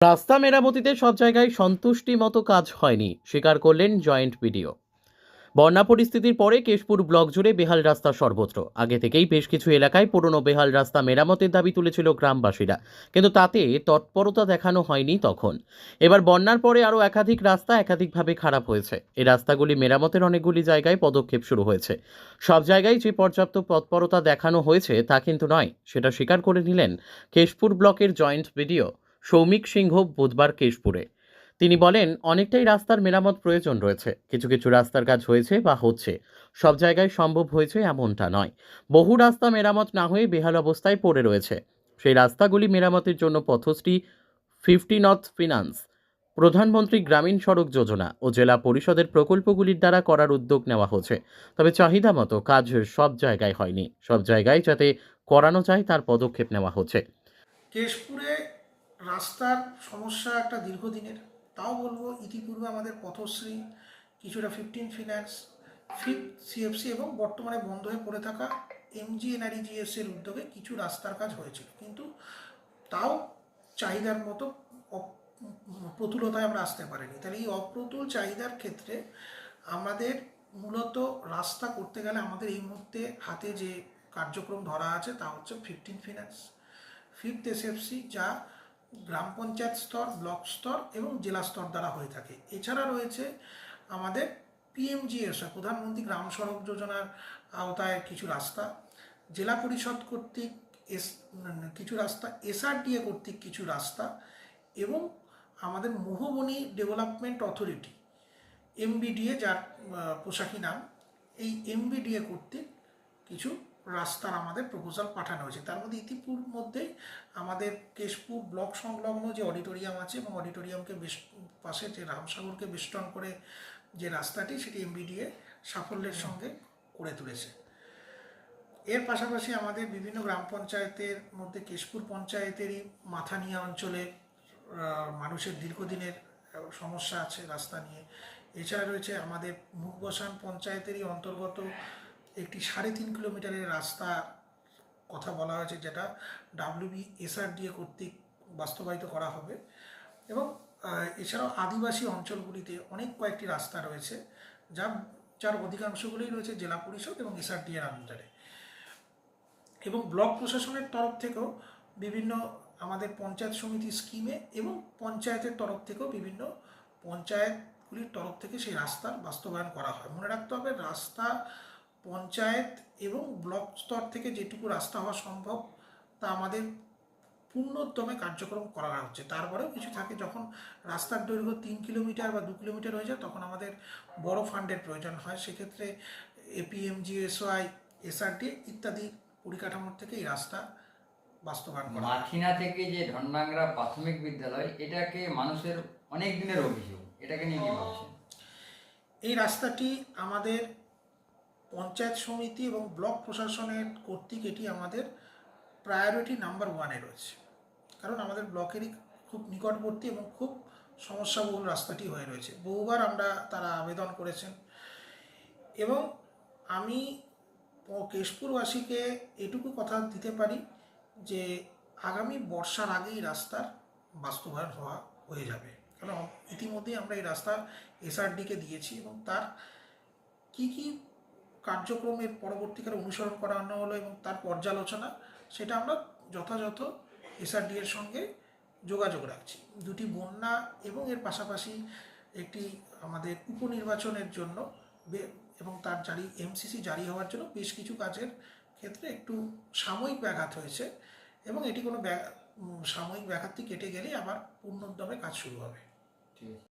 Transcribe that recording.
রাস্তা মেরামতিতে সব জায়গায় সন্তুষ্টি মতো কাজ হয়নি, স্বীকার করলেন জয়েন্ট বিডিও। বন্যা পরিস্থিতির পরে কেশপুর ব্লক জুড়ে বেহাল রাস্তা সর্বত্র। আগে থেকেই বেশ কিছু এলাকায় পুরনো বেহাল রাস্তা মেরামতের দাবি তুলেছিল গ্রামবাসীরা। কিন্তু তাতে তৎপরতা দেখানো হয়নি তখন। এবার বন্যার পরে আরও একাধিক রাস্তা একাধিকভাবে খারাপ হয়েছে। এই রাস্তাগুলি মেরামতের অনেকগুলি জায়গায় পদক্ষেপ শুরু হয়েছে। সব জায়গায় যে পর্যাপ্ত তৎপরতা দেখানো হয়েছে তা কিন্তু নয়, সেটা স্বীকার করে নিলেন কেশপুর ব্লকের জয়েন্ট বিডিও। সৌমিক সিংহ বুধবার কেশপুরে। তিনি বলেন, অনেকটাই রাস্তার মেরামত প্রয়োজন রয়েছে। কিছু কিছু রাস্তার কাজ হয়েছে বা হচ্ছে। সব জায়গায় সম্ভব হয়েছে এমনটা নয়। বহু রাস্তা মেরামত না হয়ে বেহাল অবস্থায় পড়ে রয়েছে। সেই রাস্তাগুলি মেরামতের জন্য Pathashree fifty north finance, Pradhan Mantri Gramin সড়ক যোজনা ও জেলা পরিষদের প্রকল্পগুলির দ্বারা করার উদ্যোগ নেওয়া হচ্ছে। তবে চাহিদা মতো কাজ সব জায়গায় হয়নি। সব জায়গায় যাতে করানো যায় তার পদক্ষেপ নেওয়া হচ্ছে। কেশপুরে রাস্তার সমস্যা একটা দীর্ঘদিনের, তাও বলব ইতিপূর্বে আমাদের পথশ্রী, কিছুটা ফিফটিন ফিন্যান্স ফিফ সিএফসি এবং বর্তমানে বন্ধ হয়ে পড়ে থাকা এমজি এনআরইজিএস এর উদ্যোগে কিছু রাস্তার কাজ হয়েছিল। কিন্তু তাও চাহিদার মতো প্রতুলতায় আমরা আসতে পারিনি। তাহলে এই অপ্রতুল চাহিদার ক্ষেত্রে আমাদের মূলত রাস্তা করতে গেলে আমাদের এই মুহূর্তে হাতে যে কার্যক্রম ধরা আছে তা হচ্ছে ফিফটিন ফিন্যান্স ফিফথ এসএফসি যা গ্রাম পঞ্চায়েত স্তর, ব্লক স্তর এবং জেলা স্তর দ্বারা হয়ে থাকে। এছাড়া রয়েছে আমাদের পিএমজিএস প্রধানমন্ত্রী গ্রাম সড়ক যোজনার আওতায় কিছু রাস্তা। জেলা পরিষদ কর্তৃক এস কিছু রাস্তা এসআরডিএ কর্তৃক কিছু রাস্তা এবং আমাদের মোহমণি ডেভেলপমেন্ট অথরিটি এমবিডিএ যার পোশাকি নাম, এই এমবিডিএ কর্তৃক কিছু রাস্তার আমাদের প্রপোজাল পাঠানো হয়েছে। তার মধ্যে ইতিপূর্বেই আমাদের কেশপুর ব্লক সংলগ্ন যে অডিটোরিয়াম আছে এবং অডিটোরিয়ামকে বেশ পাশে যে রামসাগরকে বেষ্টন করে যে রাস্তাটি সেটি এমবিডিএ সাফল্যের সঙ্গে করে তুলেছে। এর পাশাপাশি আমাদের বিভিন্ন গ্রাম পঞ্চায়েতের মধ্যে কেশপুর পঞ্চায়েতেরই মাথানিয়া অঞ্চলে মানুষের দীর্ঘদিনের সমস্যা আছে রাস্তা নিয়ে। এছাড়া রয়েছে আমাদের মুখবসান পঞ্চায়েতেরই অন্তর্গত একটি সাড়ে তিন কিলোমিটারের রাস্তা কথা বলা হয়েছে, যেটা ডাব্লিউবি এসআরডিএ কর্তৃক বাস্তবায়িত করা হবে। এবং এছাড়াও আদিবাসী অঞ্চলগুলিতে অনেক কয়েকটি রাস্তা রয়েছে, যা, যার অধিকাংশগুলোই রয়েছে জেলা পরিষদ এবং এসআরডিএর আন্ডারে। এবং ব্লক প্রশাসনের তরফ থেকেও বিভিন্ন আমাদের পঞ্চায়েত সমিতি স্কিমে এবং পঞ্চায়েতের তরফ থেকেও বিভিন্ন পঞ্চায়েতগুলির তরফ থেকে সেই রাস্তার বাস্তবায়ন করা হয়। মনে রাখতে হবে, রাস্তা পঞ্চায়েত এবং ব্লক স্তর থেকে যেটুকু রাস্তা হওয়া সম্ভব তা আমাদের পূর্ণোদ্যমে কার্যক্রম করা হচ্ছে। তারপরেও কিছু থাকে যখন রাস্তার দৈর্ঘ্য তিন কিলোমিটার বা দু কিলোমিটার হয়ে যায় তখন আমাদের বড় ফান্ডের প্রয়োজন হয়। সেক্ষেত্রে এপিএমজিএসওয়াই এসআরটি ইত্যাদি পরিকাঠামোর থেকে এই রাস্তা বাস্তবায়ন করা। মাথিনা থেকে যে ধনডাংরা প্রাথমিক বিদ্যালয় এটাকে মানুষের অনেক দিনের অভিযোগ। এটাকে নিয়ে কি ভাবছেন? এই রাস্তাটি আমাদের পঞ্চায়েত সমিতি এবং ব্লক প্রশাসনের কর্তৃক এটি আমাদের প্রায়োরিটি নাম্বার ওয়ানে রয়েছে। কারণ আমাদের ব্লকেরই খুব নিকটবর্তী এবং খুব সমস্যাবহুল রাস্তাটি হয়ে রয়েছে। বহুবার আমরা তারা আবেদন করেছেন। এবং আমি কেশপুরবাসীকে এটুকু কথা দিতে পারি যে আগামী বর্ষার আগেই রাস্তার বাস্তবায়ন হওয়া হয়ে যাবে। কারণ ইতিমধ্যেই আমরা এই রাস্তার এসআরডিকে দিয়েছি এবং তার কি কি কার্যক্রমের পরবর্তীকালে অনুসরণ করানো হলো এবং তার পর্যালোচনা, সেটা আমরা যথাযথ এসআরডি এর সঙ্গে যোগাযোগ রাখছি। দুটি বন্যা এবং এর পাশাপাশি একটি আমাদের উপনির্বাচনের জন্য এবং তার জারি এমসিসি জারি হওয়ার জন্য বেশ কিছু কাজের ক্ষেত্রে একটু সাময়িক ব্যাঘাত হয়েছে এবং এটি কোনো সাময়িক ব্যাঘাতটি কেটে গেলেই আবার পূর্ণোদ্যমে কাজ শুরু হবে। ঠিক আছে।